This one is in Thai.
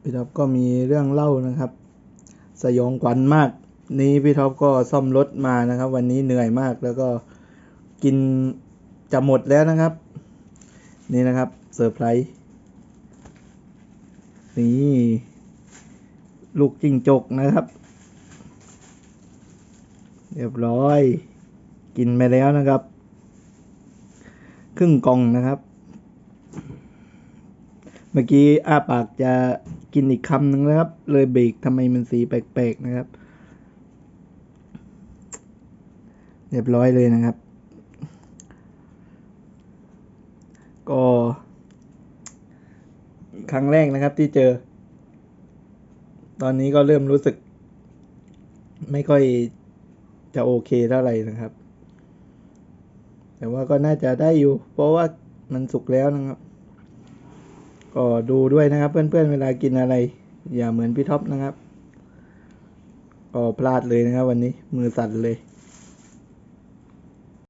พี่ท็อปก็มีเรื่องเล่านะครับ สยองขวัญมาก นี้พี่ท็อปก็ซ่อมรถมานะครับ วันนี้เหนื่อยมากแล้วก็กินจะหมดแล้วนะครับ นี่นะครับเซอร์ไพรส์นี่ลูกจิ้งจกนะครับ เรียบร้อย กินไปแล้วนะครับ ครึ่งกล่องนะครับ เมื่อกี้อ้าปากจะ กินอีกคำหนึ่งแล้วครับ เลยเบรกทำไมมันสีแปลกๆนะครับ เรียบร้อยเลยนะครับ ก็ ครั้งแรกนะครับที่เจอ ตอนนี้ก็เริ่มรู้สึก ไม่ค่อยจะโอเคเท่าไหร่นะครับ แต่ว่าก็น่าจะได้อยู่ เพราะว่ามันสุกแล้วนะครับ ก็ดูด้วยนะครับเพื่อนๆเวลากินอะไร อย่าเหมือนพี่ท็อปนะครับก็พลาดเลยนะครับ วันนี้มือสั่นเลย